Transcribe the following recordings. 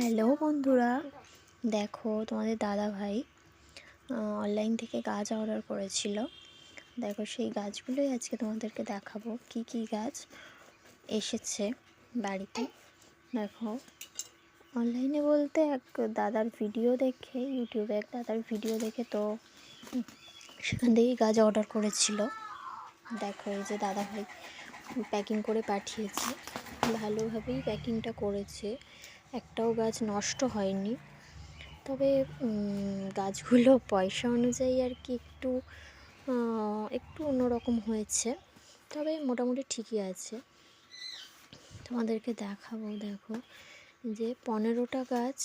Hello বন্ধুরা, দেখো তোমাদের দাদা ভাই অনলাইন থেকে গাছ অর্ডার করেছিল। দেখো সেই গাছগুলোই আজকে তোমাদেরকে দেখাবো, কি কি গাছ এসেছে বাড়িতে। দেখো অনলাইনে বলতে এক দাদার ভিডিও দেখে ইউটিউবে এক দাদার ভিডিও দেখে তো সেখান থেকেই গাছ অর্ডার করেছিল। দেখো এই যে দাদা ভাই প্যাকিং করে পাঠিয়েছে, ভালোভাবেই প্যাকিংটা করেছে। একটাও গাছ নষ্ট হয়নি। তবে গাছগুলো পয়সা অনুযায়ী আর কি একটু একটু অন্যরকম হয়েছে। তবে মোটামুটি ঠিকই আছে। তোমাদেরকে দেখাবো দেখো যে পনেরোটা গাছ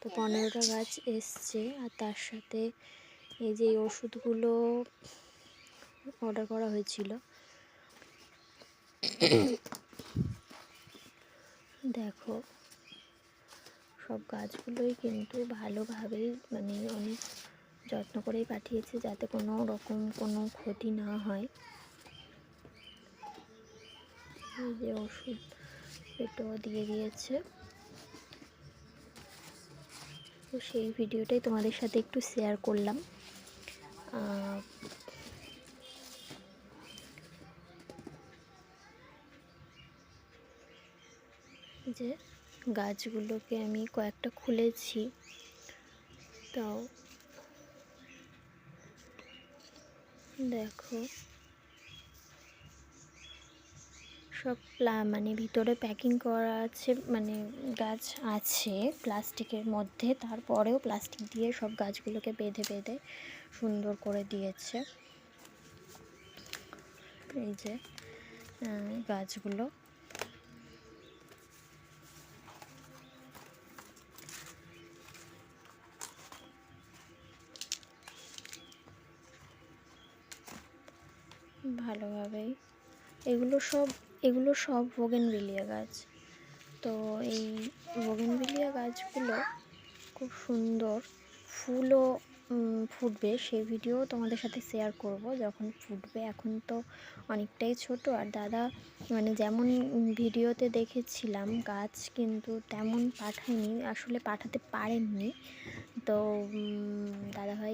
তো পনেরোটা গাছ এসছে আর তার সাথে এই যে ওষুধগুলো অর্ডার করা হয়েছিল। দেখো, সব গাছগুলোই কিন্তু ভালোভাবেই মানে অনেক যত্ন করেই পাঠিয়েছে যাতে কোনো রকম কোনো ক্ষতি না হয়। এই যে ওষুধ পেটও দিয়ে দিয়েছে। তো সেই ভিডিওটাই তোমাদের সাথে একটু শেয়ার করলাম। যে গাছগুলোকে আমি কয়েকটা খুলেছি, তাও দেখো। সব প্লা মানে ভিতরে প্যাকিং করা আছে মানে গাছ আছে প্লাস্টিকের মধ্যে, তারপরেও প্লাস্টিক দিয়ে সব গাছগুলোকে বেঁধে বেঁধে সুন্দর করে দিয়েছে। এই যে গাছগুলো ভালোভাবেই। এগুলো সব এগুলো সব বোগেনভিলিয়া গাছ। তো এই বোগেনভিলিয়া গাছগুলো খুব সুন্দর ফুলও ফুটবে। সেই ভিডিও তোমাদের সাথে শেয়ার করব যখন ফুটবে। এখন তো অনেকটাই ছোট। আর দাদা মানে যেমন ভিডিওতে দেখেছিলাম, গাছ কিন্তু তেমন পাঠায়নি, আসলে পাঠাতে পারেননি। তো দাদাভাই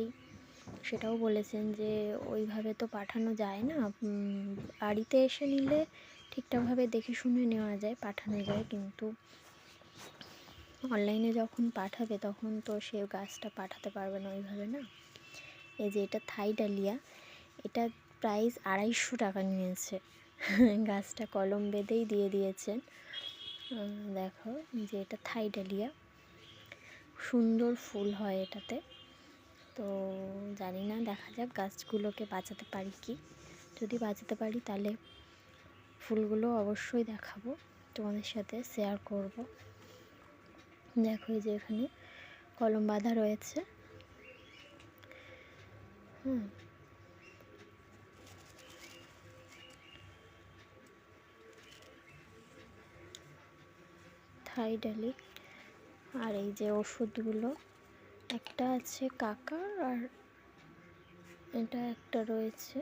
সেটাও বলেছেন যে ওইভাবে তো পাঠানো যায় না। বাড়িতে এসে নিলে ঠিকঠাকভাবে দেখে শুনে নেওয়া যায়, পাঠানো যায় কিন্তু অনলাইনে যখন পাঠাবে তখন তো সে গাছটা পাঠাতে পারবে না ওইভাবে না। এই যে এটা থাই ডালিয়া, এটা প্রাইস আড়াইশো টাকা নিয়েছে। গাছটা কলম বেঁধেই দিয়ে দিয়েছেন। দেখো যে এটা থাই ডালিয়া, সুন্দর ফুল হয় এটাতে। তো জানি না, দেখা যাক গাছগুলোকে বাঁচাতে পারি কি। যদি বাঁচাতে পারি তাহলে ফুলগুলো অবশ্যই দেখাবো, তোমাদের সাথে শেয়ার করব। দেখো এই যে এখানে কলম বাঁধা রয়েছে। হুম। থাই ডালি আর এই যে ওষুধগুলো। একটা আছে কাকার আর এটা একটা রয়েছে।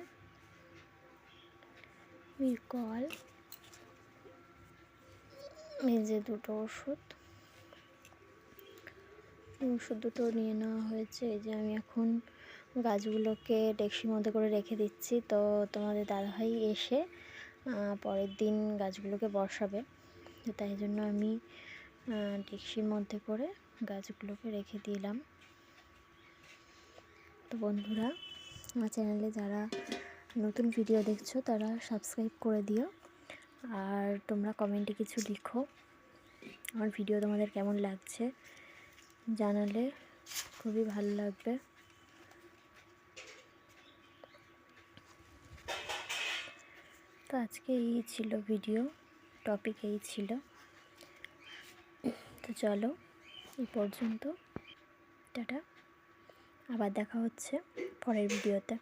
মিরকল। যে দুটো ওষুধ। ওষুধ দুটো নিয়ে নেওয়া হয়েছে। এই যে আমি এখন গাছগুলোকে ডেক্সির মধ্যে করে রেখে দিচ্ছি। তো তোমাদের দাদাভাই এসে পরের দিন গাছগুলোকে বসাবে। তাই জন্য আমি ডেক্সির মধ্যে করে গাছগুলোকে রেখে দিলাম। তো বন্ধুরা, আমার চ্যানেলে যারা নতুন ভিডিও দেখছ, তারা সাবস্ক্রাইব করে দিও। আর তোমরা কমেন্টে কিছু লিখো, আমার ভিডিও তোমাদের কেমন লাগছে জানালে খুবই ভালো লাগবে। তো আজকে এই ছিল ভিডিও টপিক এই ছিল। তো চলো এই পর্যন্ত। টাটা। আবার দেখা হচ্ছে পরের ভিডিওতে।